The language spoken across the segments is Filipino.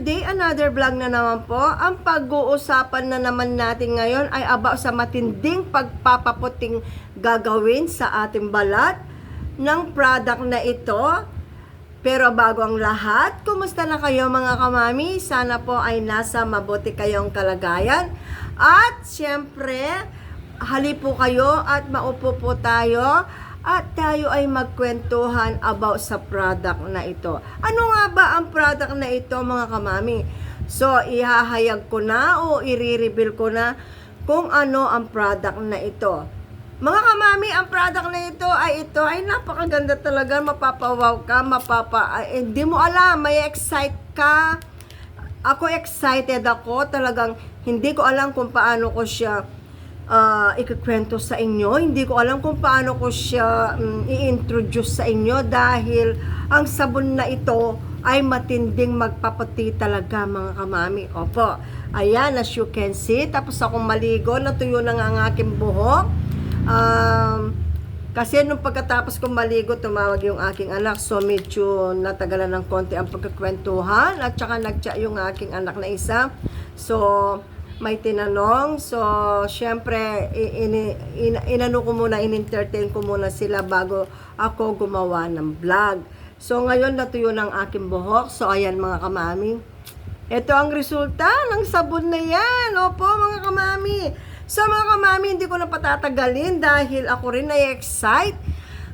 day, another vlog na naman po. Ang pag-uusapan na naman natin ngayon ay about sa matinding pagpapaputing gagawin sa ating balat ng product na ito. Pero bago ang lahat, kumusta na kayo mga kamami? Sana po ay nasa mabuti kayong kalagayan. At syempre, hali po kayo at maupo po tayo at tayo ay magkwentuhan about sa product na ito. Ano nga ba ang product na ito mga kamami? So, ihahayag ko na o i-reveal ko na kung ano ang product na ito. Mga kamami, ang product na ito ay ito ay napakaganda talaga. Mapapawaw ka, mapapa... ay, Hindi mo alam, may excite ka. Ako excited ako. Talagang hindi ko alam kung paano ko siya uh, ikikwento sa inyo. Hindi ko alam kung paano ko siya mm, i-introduce sa inyo dahil ang sabon na ito ay matinding magpaputi talaga mga kamami. Opo, ayan as you can see. Tapos akong maligo, natuyo na nga ang aking buhok. Um, kasi nung pagkatapos kong maligo, tumawag yung aking anak. So, medyo natagalan ng konti ang pagkakwentuhan. At saka nagtsa yung aking anak na isa. So, may tinanong. So, syempre, i- ini- in- inano ko muna, in-entertain ko muna sila bago ako gumawa ng vlog. So, ngayon natuyo ng aking buhok. So, ayan mga kamami. Ito ang resulta ng sabon na yan. Opo, mga kamami. So, mga kamami, hindi ko na patatagalin dahil ako rin na-excite.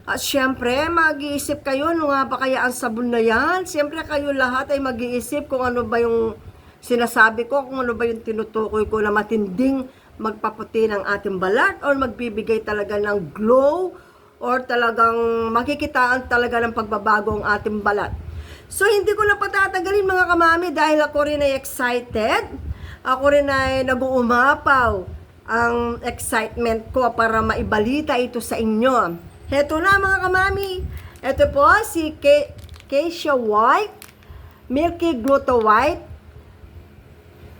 At syempre, mag-iisip kayo, ano nga ba kaya ang sabon na yan? Syempre, kayo lahat ay mag-iisip kung ano ba yung sinasabi ko, kung ano ba yung tinutukoy ko na matinding magpaputi ng ating balat or magbibigay talaga ng glow or talagang makikitaan talaga ng pagbabago ang ating balat. So, hindi ko na patatagalin mga kamami dahil ako rin ay excited. Ako rin ay nag-uumapaw ang excitement ko para maibalita ito sa inyo. Heto na mga kamami. Ito po si Ke Keisha White, Milky Gluto White,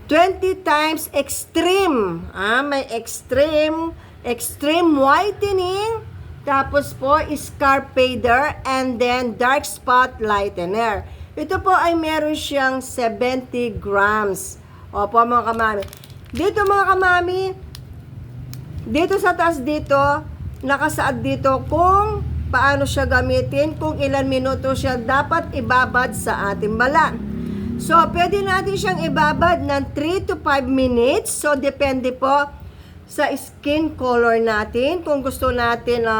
20 times extreme. Ah, may extreme, extreme whitening. Tapos po, scar fader and then dark spot lightener. Ito po ay meron siyang 70 grams. Opo mga kamami. Dito mga kamami, dito sa taas dito, nakasaad dito kung paano siya gamitin, kung ilan minuto siya dapat ibabad sa ating balat. So, pwede natin siyang ibabad ng 3 to 5 minutes. So, depende po sa skin color natin. Kung gusto natin na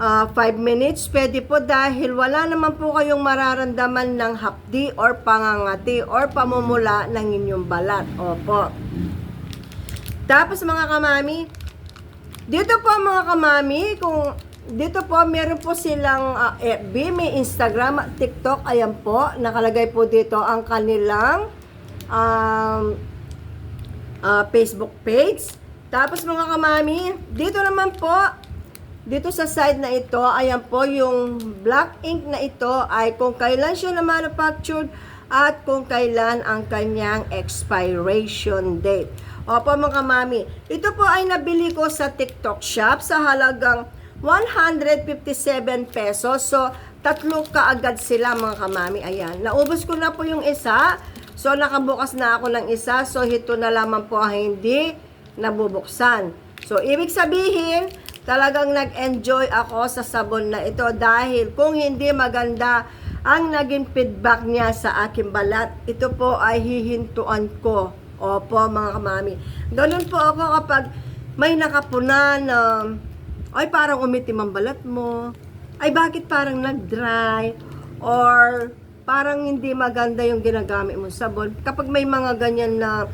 5 minutes, pwede po dahil wala naman po kayong mararamdaman ng hapdi or pangangati or pamumula ng inyong balat. Opo. Tapos mga kamami, dito po mga kamami, kung dito po meron po silang ah, FB, may Instagram, TikTok, ayan po, nakalagay po dito ang kanilang um, ah, Facebook page. Tapos mga kamami, dito naman po, dito sa side na ito, ayan po yung black ink na ito ay kung kailan siya na manufactured at kung kailan ang kanyang expiration date. Opo mga mami, ito po ay nabili ko sa TikTok shop sa halagang 157 pesos. So, tatlo kaagad sila mga kamami. Ayan, naubos ko na po yung isa. So, nakabukas na ako ng isa. So, ito na lamang po ang hindi nabubuksan. So, ibig sabihin, talagang nag-enjoy ako sa sabon na ito dahil kung hindi maganda ang naging feedback niya sa aking balat, ito po ay hihintuan ko. Opo, mga kamami. Ganun po ako kapag may nakapuna na, ay parang umitim ang balat mo, ay bakit parang nag-dry, or parang hindi maganda yung ginagamit mong sabon. Kapag may mga ganyan na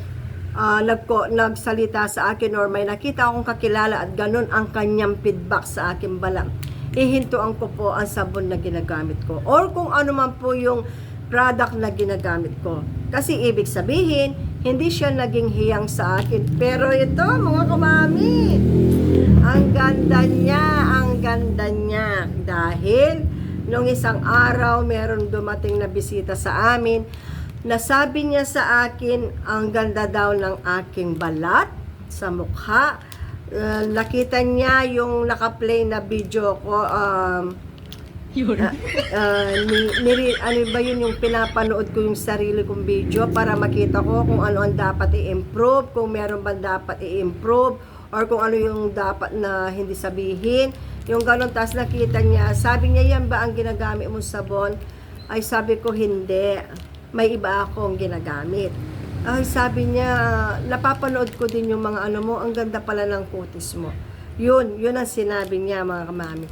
ah, nagko, nagsalita sa akin or may nakita akong kakilala at ganun ang kanyang feedback sa akin balat, ihintuan ko po ang sabon na ginagamit ko. Or kung ano man po yung product na ginagamit ko. Kasi ibig sabihin, hindi siya naging hiyang sa akin. Pero ito, mga kumami, ang ganda niya, ang ganda niya. Dahil, nung isang araw, meron dumating na bisita sa amin, nasabi niya sa akin, ang ganda daw ng aking balat sa mukha. Uh, nakita niya yung naka-play na video ko, um, Yun. Ah, ni, niri- ano ba yun yung pinapanood ko yung sarili kong video para makita ko kung ano ang dapat i-improve, kung meron ba dapat i-improve, or kung ano yung dapat na hindi sabihin. Yung ganon, tapos nakita niya, sabi niya, yan ba ang ginagamit mong sabon? Ay, sabi ko, hindi. May iba akong ginagamit. Ay, sabi niya, napapanood ko din yung mga ano mo, ang ganda pala ng kutis mo. Yun, yun ang sinabi niya mga kamami.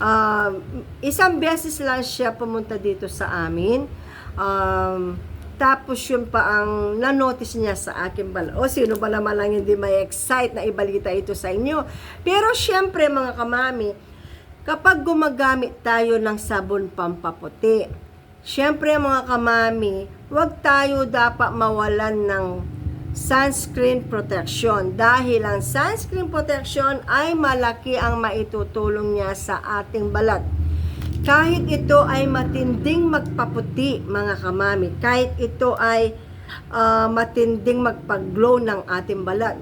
Um, isang beses lang siya pumunta dito sa amin. Um, tapos yun pa ang nanotice niya sa akin bala. O sino ba naman lang hindi may excite na ibalita ito sa inyo. Pero syempre mga kamami, kapag gumagamit tayo ng sabon pampaputi, syempre mga kamami, huwag tayo dapat mawalan ng sunscreen protection dahil ang sunscreen protection ay malaki ang maitutulong niya sa ating balat. Kahit ito ay matinding magpaputi mga kamami, kahit ito ay ah, matinding magpaglow ng ating balat.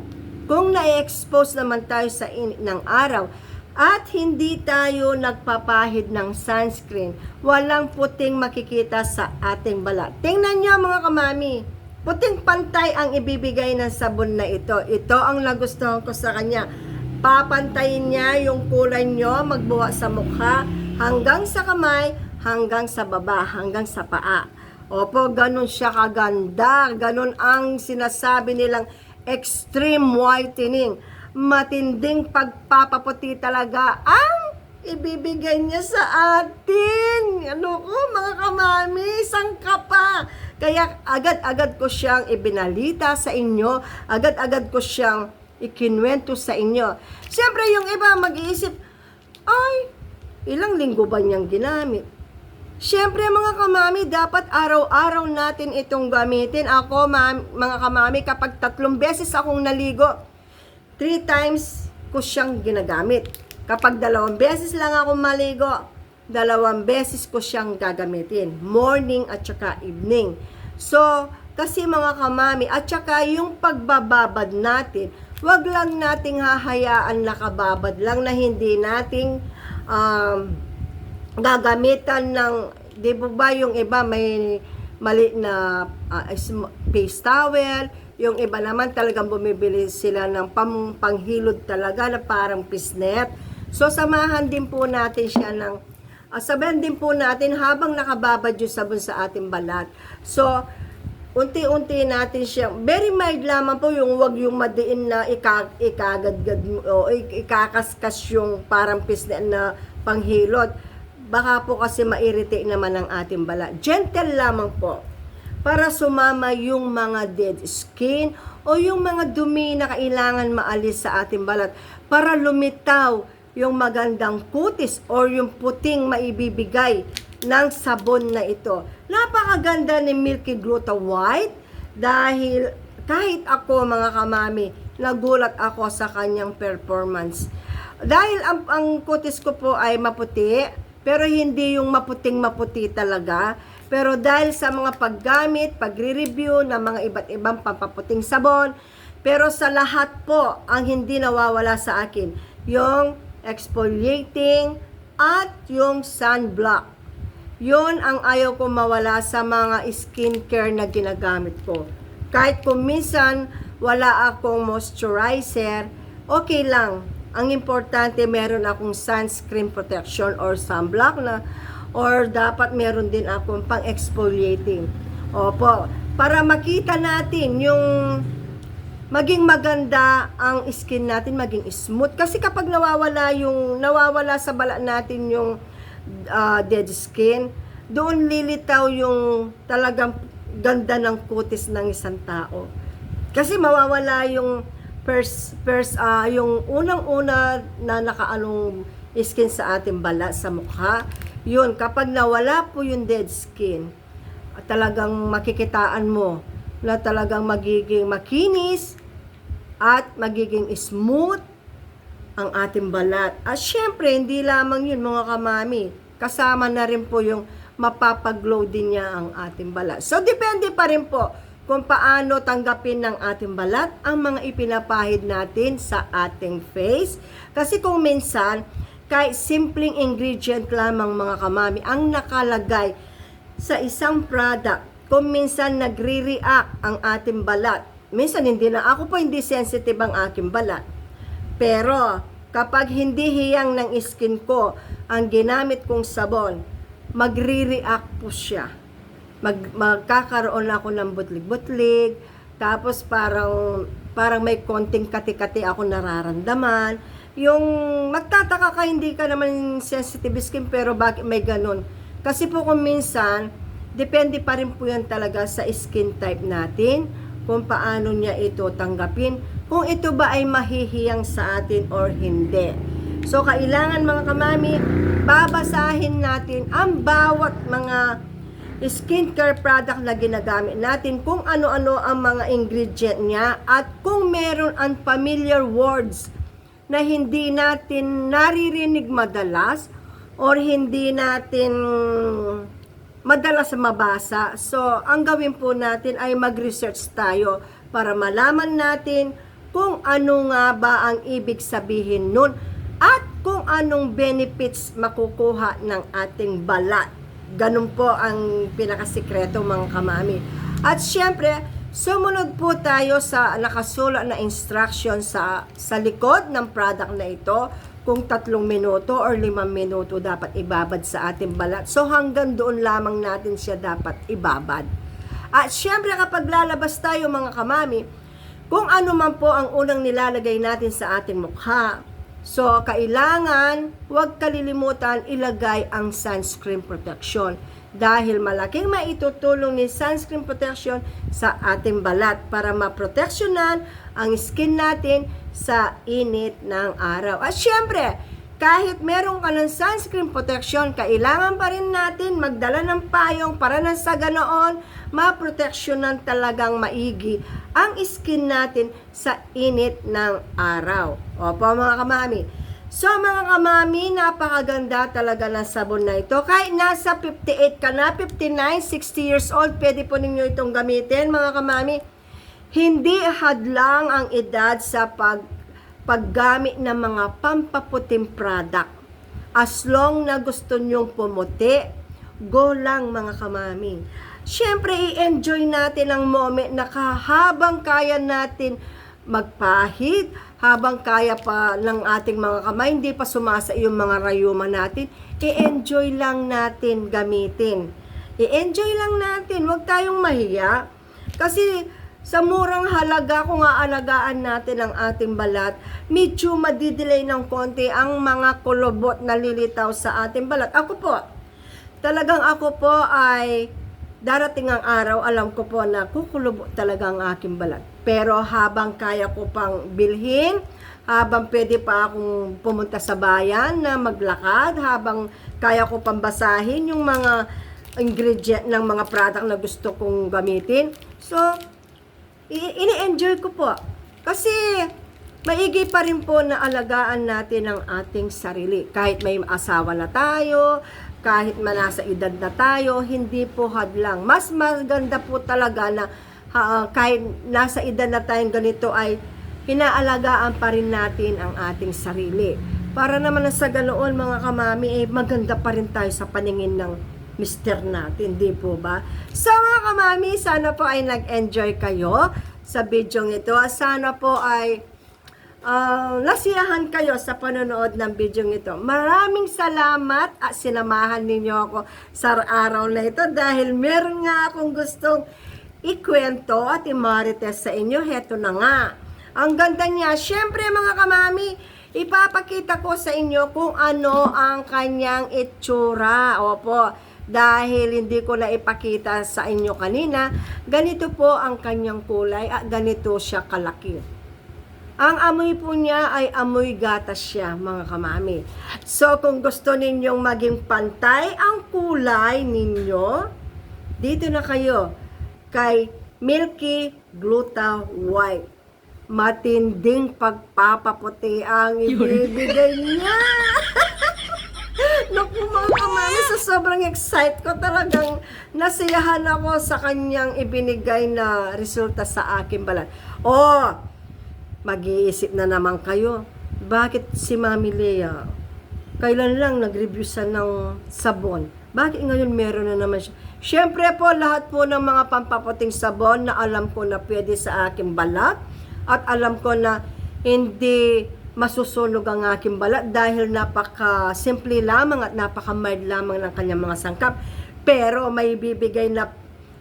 Kung na-expose naman tayo sa init ng araw at hindi tayo nagpapahid ng sunscreen, walang puting makikita sa ating balat. Tingnan niyo mga kamami, Puting pantay ang ibibigay ng sabon na ito. Ito ang nagustuhan ko sa kanya. Papantayin niya yung kulay nyo, magbuwa sa mukha, hanggang sa kamay, hanggang sa baba, hanggang sa paa. Opo, ganun siya kaganda. Ganun ang sinasabi nilang extreme whitening. Matinding pagpapaputi talaga ang ibibigay niya sa atin. Ano ko, mga kamami, sangka pa. Kaya agad-agad ko siyang ibinalita sa inyo, agad-agad ko siyang ikinwento sa inyo. Siyempre, yung iba mag-iisip, ay, ilang linggo ba niyang ginamit? Siyempre mga kamami, dapat araw-araw natin itong gamitin. Ako, ma- mga kamami, kapag tatlong beses akong naligo, three times ko siyang ginagamit. Kapag dalawang beses lang ako maligo, dalawang beses ko siyang gagamitin. Morning at saka evening. So, kasi mga kamami, at saka yung pagbababad natin, wag lang nating hahayaan nakababad lang na hindi nating um, gagamitan ng, di ba ba yung iba may mali na sm- face towel, yung iba naman talagang bumibili sila ng pang, panghilod talaga na parang pisnet. So samahan din po natin siya ng uh, sabihan din po natin habang nakababad yung sabon sa ating balat. So unti-unti natin siya, very mild lamang po yung wag yung madiin na ika, ikagadgad o ik- ikakaskas yung parang pisnet na panghilod. Baka po kasi mairite naman ang ating balat. Gentle lamang po para sumama yung mga dead skin o yung mga dumi na kailangan maalis sa ating balat para lumitaw yung magandang kutis or yung puting maibibigay ng sabon na ito. Napakaganda ni Milky Gluta White dahil kahit ako mga kamami, nagulat ako sa kanyang performance. Dahil ang, ang kutis ko po ay maputi, pero hindi yung maputing maputi talaga. Pero dahil sa mga paggamit, pagre-review ng mga iba't ibang pampaputing sabon, pero sa lahat po, ang hindi nawawala sa akin, yung exfoliating at yung sunblock. Yun ang ayaw ko mawala sa mga skincare na ginagamit ko. Kahit kung minsan wala akong moisturizer, okay lang. Ang importante meron akong sunscreen protection or sunblock na or dapat meron din akong pang exfoliating. Opo, para makita natin yung maging maganda ang skin natin, maging smooth. Kasi kapag nawawala yung nawawala sa balat natin yung ah, dead skin, doon lilitaw yung talagang ganda ng kutis ng isang tao. Kasi mawawala yung first first ah, yung unang-una na nakaanong skin sa ating balat sa mukha. Yun, kapag nawala po yung dead skin, talagang makikitaan mo na talagang magiging makinis at magiging smooth ang ating balat. At syempre, hindi lamang yun mga kamami. Kasama na rin po yung mapapaglow din niya ang ating balat. So, depende pa rin po kung paano tanggapin ng ating balat ang mga ipinapahid natin sa ating face. Kasi kung minsan, kahit simpleng ingredient lamang mga kamami ang nakalagay sa isang product kung minsan nagre-react ang ating balat. Minsan hindi na, ako po hindi sensitive ang aking balat. Pero kapag hindi hiyang ng skin ko ang ginamit kong sabon, magre-react po siya. Mag, magkakaroon ako ng butlig-butlig, tapos parang parang may konting kati-kati ako nararamdaman. Yung magtataka ka hindi ka naman sensitive skin pero bakit may ganun? Kasi po kung minsan, depende pa rin po yan talaga sa skin type natin kung paano niya ito tanggapin, kung ito ba ay mahihiyang sa atin or hindi. So, kailangan mga kamami, babasahin natin ang bawat mga skincare product na ginagamit natin, kung ano-ano ang mga ingredient niya, at kung meron unfamiliar words na hindi natin naririnig madalas or hindi natin madalas mabasa. So, ang gawin po natin ay mag-research tayo para malaman natin kung ano nga ba ang ibig sabihin nun at kung anong benefits makukuha ng ating balat. Ganun po ang pinakasikreto mga kamami. At syempre, sumunod po tayo sa nakasulat na instruction sa, sa likod ng product na ito kung tatlong minuto or limang minuto dapat ibabad sa ating balat. So hanggang doon lamang natin siya dapat ibabad. At syempre kapag lalabas tayo mga kamami, kung ano man po ang unang nilalagay natin sa ating mukha. So kailangan huwag kalilimutan ilagay ang sunscreen protection dahil malaking maitutulong ni sunscreen protection sa ating balat para maproteksyonan ang skin natin sa init ng araw. At syempre, kahit meron ka ng sunscreen protection, kailangan pa rin natin magdala ng payong para na sa ganoon, maproteksyonan talagang maigi ang skin natin sa init ng araw. Opo mga kamami. So mga kamami, napakaganda talaga ng sabon na ito. Kahit nasa 58 ka na, 59, 60 years old, pwede po ninyo itong gamitin mga kamami. Hindi hadlang ang edad sa pag paggamit ng mga pampaputing product. As long na gusto nyong pumuti, go lang mga kamami. Siyempre, i-enjoy natin ang moment na habang kaya natin magpahid, habang kaya pa ng ating mga kamay, hindi pa sumasa yung mga rayuma natin, i-enjoy lang natin gamitin. I-enjoy lang natin, huwag tayong mahiya. Kasi sa murang halaga kung aalagaan natin ang ating balat, medyo madidelay ng konti ang mga kulubot na lilitaw sa ating balat. Ako po, talagang ako po ay darating ang araw, alam ko po na kukulubot talaga ang aking balat. Pero habang kaya ko pang bilhin, habang pwede pa akong pumunta sa bayan na maglakad, habang kaya ko pang basahin yung mga ingredient ng mga product na gusto kong gamitin. So, ini-enjoy ko po. Kasi, maigi pa rin po na alagaan natin ang ating sarili. Kahit may asawa na tayo, kahit manasa edad na tayo, hindi po hadlang. Mas maganda po talaga na ha, kahit nasa edad na tayong ganito ay inaalagaan pa rin natin ang ating sarili. Para naman sa ganoon mga kamami, eh, maganda pa rin tayo sa paningin ng mister natin, di po ba? So mga kamami, sana po ay nag-enjoy kayo sa video ito. Sana po ay uh, nasiyahan kayo sa panonood ng video ito. Maraming salamat at sinamahan ninyo ako sa araw na ito dahil meron nga akong gustong ikwento at imarites sa inyo. Heto na nga. Ang ganda niya. Siyempre mga kamami, ipapakita ko sa inyo kung ano ang kanyang itsura. Opo, dahil hindi ko na ipakita sa inyo kanina, ganito po ang kanyang kulay at ganito siya kalaki. Ang amoy po niya ay amoy gatas siya, mga kamami. So, kung gusto ninyong maging pantay ang kulay ninyo, dito na kayo kay Milky Gluta White. Matinding pagpapaputi ang ibibigay niya. Naku mga kamami, sa sobrang excite ko talagang nasiyahan ako sa kanyang ibinigay na resulta sa aking balat. Oh, mag-iisip na naman kayo, bakit si Mami Lea kailan lang nag-review siya ng sabon. Bakit ngayon meron na naman siya? Siyempre po, lahat po ng mga pampaputing sabon na alam ko na pwede sa aking balat at alam ko na hindi masusunog ang aking balat dahil napaka simple lamang at napaka mild lamang ng kanyang mga sangkap. Pero may bibigay na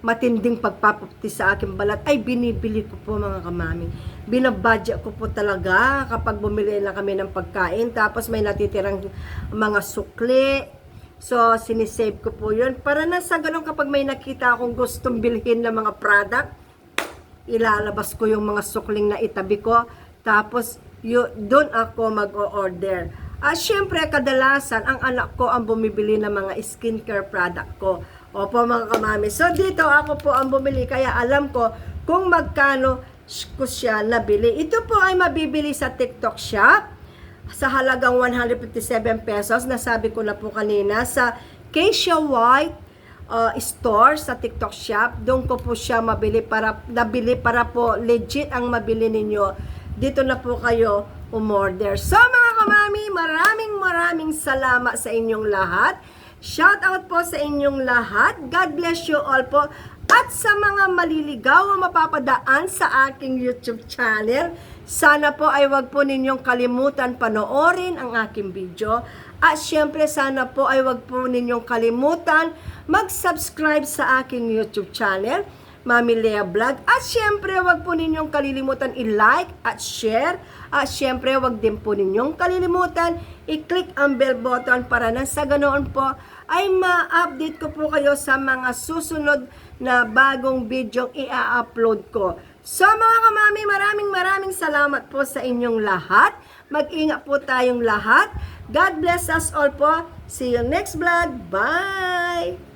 matinding pagpaputi sa aking balat ay binibili ko po mga kamami. Binabudget ko po talaga kapag bumili na kami ng pagkain tapos may natitirang mga sukli. So, sinisave ko po yun. Para na sa ganun kapag may nakita akong gustong bilhin ng mga product, ilalabas ko yung mga sukling na itabi ko. Tapos, doon ako mag-o-order. At syempre, kadalasan, ang anak ko ang bumibili ng mga skincare product ko. Opo, mga kamami. So, dito ako po ang bumili. Kaya alam ko kung magkano ko siya nabili. Ito po ay mabibili sa TikTok shop sa halagang 157 pesos. Nasabi ko na po kanina sa Keisha White uh, store sa TikTok shop. Doon ko po siya mabili para nabili para po legit ang mabili ninyo. Dito na po kayo umorder. So mga kamami, maraming maraming salamat sa inyong lahat. Shout out po sa inyong lahat. God bless you all po. At sa mga maliligaw ang mapapadaan sa aking YouTube channel, sana po ay wag po ninyong kalimutan panoorin ang aking video. At syempre sana po ay wag po ninyong kalimutan mag-subscribe sa aking YouTube channel, Mami Lea Vlog. At syempre wag po ninyong kalilimutan i-like at share. At syempre wag din po ninyong kalilimutan i-click ang bell button para na sa ganoon po ay ma-update ko po kayo sa mga susunod na bagong video i-upload ko. So mga kamami, maraming maraming salamat po sa inyong lahat. Mag-ingat po tayong lahat. God bless us all po. See you next vlog. Bye!